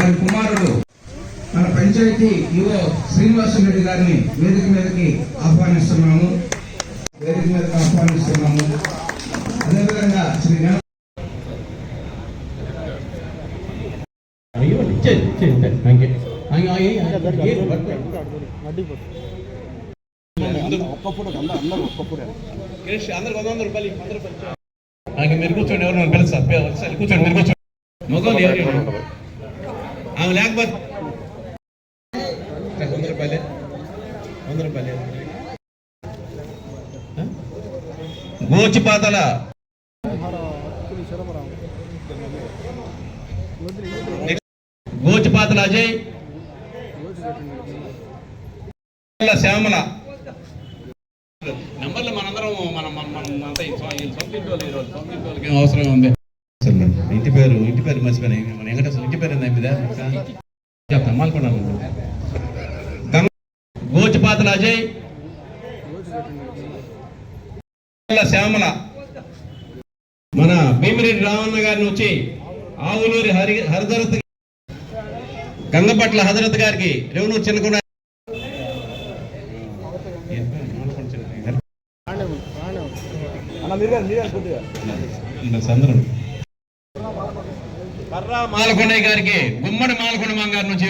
వారి కుమారుడు మన పంచాయతీ యువ శ్రీనివాసరెడ్డి గారిని వేదిక మీదకి ఆహ్వానిస్తున్నాము వేదిక మీదకి ఆహ్వానిస్తున్నాము అదేవిధంగా శ్రీ మీరు కూర్చోండి ఎవరు పిలుస్తారు కూర్చోండి మీరు కూర్చోండి మొగలు ఎవరు ఆమె లేకపోతే వంద రూపాయలే వంద రూపాయలే గోచిపాతల గోచిపాతల అజయ్ శ్యామల నెంబర్లు మనందరం మనం మన అంతా ఈ సొంత ఇంటి వాళ్ళు ఈరోజు సొంత ఇంటి వాళ్ళకి ఏం అవసరం ఉంది పేరు మర్చిపోయినా మన వెంకటేశ్వర ఇంటి పేరు ఏందా మీద? చెప్తాను గోచిపాతల అజయ్ శ్యామల. మన భీమిరెడ్డి రామన్న గారిని వచ్చి ఆవులూరి హరి హరిదరత్ గంగపట్ల హజరత్ గారికి రెవెన్యూ చిన్నకొండ సందరం కర్రా మాలకొండయ్య గారికి గుమ్మడి మాలకొండ మాంగారి గారి నుంచి.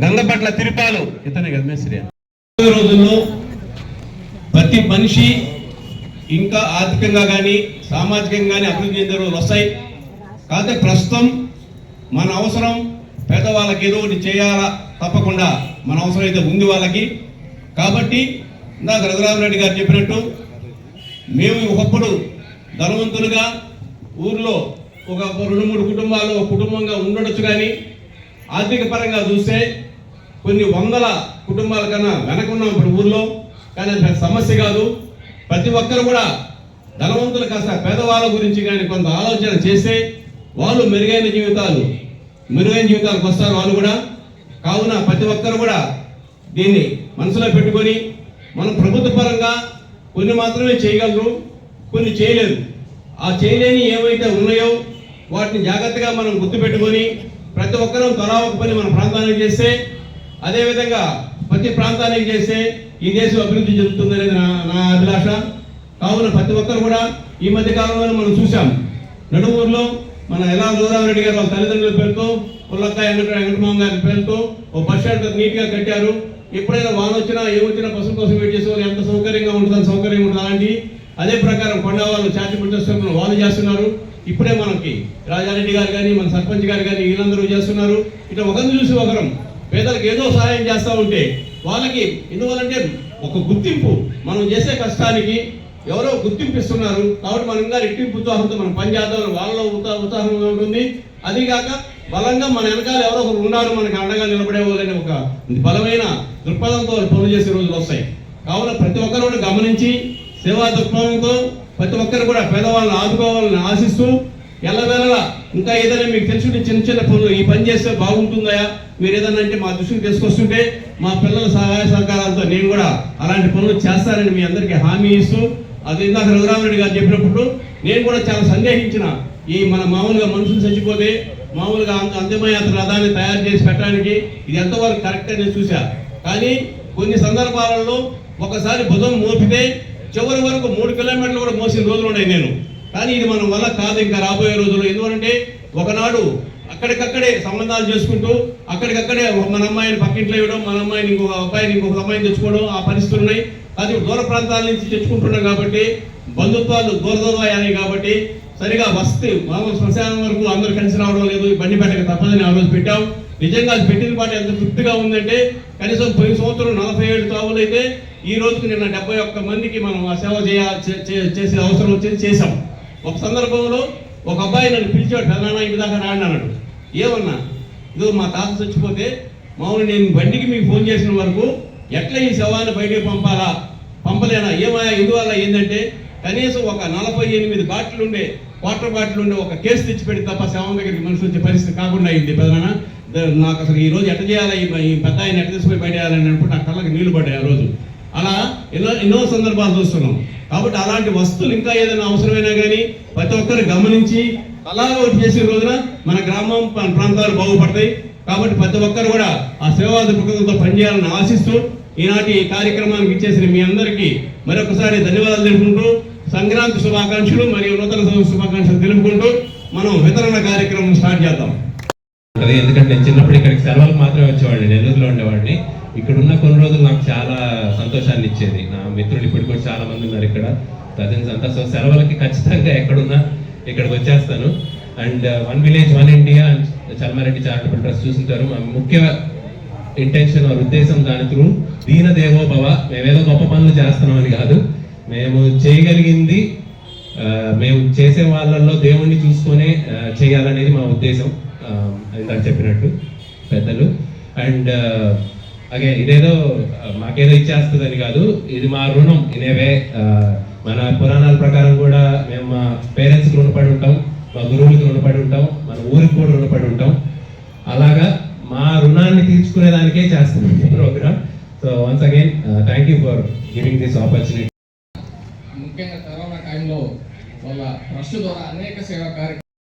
గంగపట్ల తిరుపాలు. ఇతనే కదా మేస్త్రి. రోజుల్లో ప్రతి మనిషి ఇంకా ఆర్థికంగా కానీ సామాజికంగా కానీ అభివృద్ధి చెందే రోజులు వస్తాయి. కాకపోతే ప్రస్తుతం మన అవసరం పేదవాళ్ళకి ఏదో ఒకటి చేయాలా తప్పకుండా మన అవసరం అయితే ఉంది వాళ్ళకి. కాబట్టి ఇందాక రఘురామరెడ్డి గారు చెప్పినట్టు మేము ఒకప్పుడు ధనవంతులుగా ఊర్లో ఒక రెండు మూడు కుటుంబాలు ఒక కుటుంబంగా ఉండొచ్చు కానీ ఆర్థిక పరంగా చూస్తే కొన్ని వందల కుటుంబాల కన్నా వెనకున్నాం ఇప్పుడు ఊర్లో. కానీ అది సమస్య కాదు. ప్రతి ఒక్కరు కూడా ధనవంతులు కాస్త పేదవాళ్ళ గురించి కానీ కొంత ఆలోచన చేస్తే వాళ్ళు మెరుగైన జీవితాలు మెరుగైన జీవితాలకు వస్తారు వాళ్ళు కూడా. కావున ప్రతి ఒక్కరు కూడా దీన్ని మనసులో పెట్టుకొని మనం ప్రభుత్వ పరంగా కొన్ని మాత్రమే చేయగలరు కొన్ని చేయలేరు ఆ చేయలేని ఏవైతే ఉన్నాయో వాటిని జాగ్రత్తగా మనం గుర్తుపెట్టుకొని ప్రతి ఒక్కరూ తలా ఒక పని మన ప్రాంతానికి చేస్తే అదేవిధంగా ప్రతి ప్రాంతానికి చేస్తే ఈ దేశం అభివృద్ధి చెందుతుందనేది నా నా అభిలాష. కావున ప్రతి ఒక్కరు కూడా ఈ మధ్య కాలంలో మనం చూసాం నడుమూరులో మన ఎలా గౌరామరెడ్డి గారు వాళ్ళ తల్లిదండ్రుల పేరుతో పుల్లక్క వెంకట వెంకటమామ గారి పేరుతో ఓ బస్ నీట్గా కట్టారు. ఎప్పుడైనా వాన వచ్చినా ఏమొచ్చినా పసుపు కోసం వెయిట్ చేసే వాళ్ళు ఎంత సౌకర్యంగా ఉంటుంది సౌకర్యంగా ఉంటుంది అలాంటి అదే ప్రకారం కొండ వాళ్ళు చారిటబుల్ ట్రస్ట్ వాళ్ళు చేస్తున్నారు. ఇప్పుడే మనకి రాజారెడ్డి గారు కానీ మన సర్పంచ్ గారు కానీ వీళ్ళందరూ చేస్తున్నారు. ఇట్లా ఒకరిని చూసి ఒకరం పేదలకు ఏదో సహాయం చేస్తూ ఉంటే వాళ్ళకి ఎందువల్లంటే ఒక గుర్తింపు. మనం చేసే కష్టానికి ఎవరో గుర్తింపు ఇస్తున్నారు కాబట్టి మనం ఇంకా రెట్టింపు ఉత్సాహంతో మనం పనిచేద్దాం వాళ్ళలో ఉత్సాహ ఉత్సాహం ఉంటుంది. అదిగాక బలంగా మన వెనకాల ఎవరో ఒకరు ఉన్నారు మనకి అండగా నిలబడే వాళ్ళని ఒక బలమైన దృక్పథంతో వాళ్ళు పనులు చేసే రోజులు వస్తాయి. కావున ప్రతి ఒక్కరు కూడా గమనించి సేవా దృక్పథంతో ప్రతి ఒక్కరు కూడా పేదవాళ్ళని ఆదుకోవాలని ఆశిస్తూ ఎల్లవేళలా ఇంకా ఏదైనా మీకు తెలుసుంటే చిన్న చిన్న పనులు ఈ పని చేస్తే బాగుంటుందా మీరు ఏదైనా అంటే మా దృష్టికి తీసుకొస్తుంటే మా పిల్లల సహాయ సహకారాలతో నేను కూడా అలాంటి పనులు చేస్తానని మీ అందరికీ హామీ ఇస్తూ అది ఇందాక రఘురామరెడ్డి గారు చెప్పినప్పుడు నేను కూడా చాలా సందేహించిన ఈ మన మామూలుగా మనుషులు చచ్చిపోతే మామూలుగా అంత అంతిమయాత్ర రథాన్ని తయారు చేసి పెట్టడానికి ఇది ఎంతవరకు కరెక్ట్ అనేది చూసా కానీ కొన్ని సందర్భాలలో ఒకసారి భుజం మోపితే చివరి వరకు మూడు కిలోమీటర్లు కూడా మోసిన రోజులు ఉన్నాయి నేను. కానీ ఇది మనం వల్ల కాదు ఇంకా రాబోయే రోజుల్లో. ఎందుకంటే ఒకనాడు అక్కడికక్కడే సంబంధాలు చేసుకుంటూ అక్కడికక్కడే మన అమ్మాయిని పక్కింట్లో ఇవ్వడం మన అమ్మాయిని ఇంకొక అబ్బాయిని ఇంకొక అమ్మాయిని తెచ్చుకోవడం ఆ పరిస్థితులు ఉన్నాయి. అది దూర ప్రాంతాల నుంచి తెచ్చుకుంటున్నాం కాబట్టి బంధుత్వాలు దూర దూరం అయ్యాయి కాబట్టి సరిగా వస్తే మామూలు శ్మశానం వరకు అందరూ కలిసి రావడం లేదు. ఈ బండి పెట్టక తప్పదని ఆ రోజు పెట్టాం. నిజంగా అది పెట్టిన పాట ఎంత తృప్తిగా ఉందంటే కనీసం పోయిన సంవత్సరం నలభై ఏడు తావులైతే అయితే ఈ రోజుకి నిన్న డెబ్బై ఒక్క మందికి మనం ఆ సేవ చేయ చేసే అవసరం వచ్చింది చేశాం. ఒక సందర్భంలో ఒక అబ్బాయి నన్ను పిలిచాడు పెదనాన్న ఇంటి దాకా రాండి అన్నాడు. ఏమన్నా? ఇదో మా తాత చచ్చిపోతే మామూలు నేను బండికి మీకు ఫోన్ చేసిన వరకు ఎట్లా ఈ శవాన్ని బయటకు పంపాలా? పంపలేనా? ఏమాయా ఇందువల్ల ఏంటంటే కనీసం ఒక నలభై ఎనిమిది బాటిల్ ఉండే వాటర్ బాటిల్ ఉండే ఒక కేసు తెచ్చి పెడితే తప్ప శవం దగ్గరికి మనిషి వచ్చే పరిస్థితి కాకుండా అయింది పెదనాన్న నాకు అసలు ఈ రోజు ఎట్ట చేయాలి? ఈ- ఈ పెద్ద ఆయన ఎట్ట తీసుకుపోయి బయట వేయాలని అనుకుంటే నా కళ్ళకి నీళ్ళు పడ్డాయి ఆ రోజు. అలా ఎన్నో ఎన్నో సందర్భాలు చూస్తున్నాం. కాబట్టి అలాంటి వస్తువులు ఇంకా ఏదైనా అవసరమైనా కానీ ప్రతి ఒక్కరు గమనించి అలాగే ఒకటి చేసే రోజున మన గ్రామం మన ప్రాంతాలు బాగుపడతాయి. కాబట్టి ప్రతి ఒక్కరు కూడా ఆ సేవా దృక్పథంతో పనిచేయాలని ఆశిస్తూ ఈనాటి ఈ కార్యక్రమానికి ఇచ్చేసిన మీ అందరికీ మరొకసారి ధన్యవాదాలు తెలుపుకుంటూ సంక్రాంతి శుభాకాంక్షలు మరియు నూతన సంవత్సర శుభాకాంక్షలు తెలుపుకుంటూ మనం వితరణ కార్యక్రమం స్టార్ట్ చేద్దాం. ఎందుకంటే నేను చిన్నప్పుడు ఇక్కడికి సెలవులు మాత్రమే వచ్చేవాడిని నెల్లూరులో ఉండేవాడిని. ఇక్కడ ఉన్న కొన్ని రోజులు నాకు చాలా సంతోషాన్ని ఇచ్చేది. నా మిత్రులు ఇప్పుడు కూడా చాలా మంది ఉన్నారు ఇక్కడ. కజిన్స్ అంతా. సో సెలవులకి ఖచ్చితంగా ఎక్కడున్నా ఇక్కడికి వచ్చేస్తాను. And one village one India and Chalmareddy charitable trust చూసుంటారు. మా ముఖ్య ఇంటెన్షన్ ఆర్ ఉద్దేశం దాని త్రూ దీన దేవో భవ మేమేదో గొప్ప పనులు చేస్తున్నామని కాదు. మేము చేయగలిగింది uh, మేము చేసే వాళ్ళల్లో దేవుణ్ణి చూసుకొనే uh, చేయాలనేది మా ఉద్దేశం. Um, ఇందాక చెప్పినట్టు పెద్దలు. అండ్ అగే ఇదేదో మాకేదో ఇచ్చేస్తుందని కాదు. ఇది మా రుణం. ఇనేవే మన పురాణాల ప్రకారం కూడా మేము మా పేరెంట్స్కి రుణపడి ఉంటాం మా గురువులకి రుణపడి ఉంటాం మన ఊరికి కూడా రుణపడి ఉంటాం. అలాగా మా రుణాన్ని తీర్చుకునేదానికే చేస్తున్నాం ఈ program so once again thank you for giving this opportunity ముఖ్యంగా కరోనా టైంలో వాళ్ళ ట్రస్ట్ ద్వారా అనేక సేవా కార్యక్రమాలు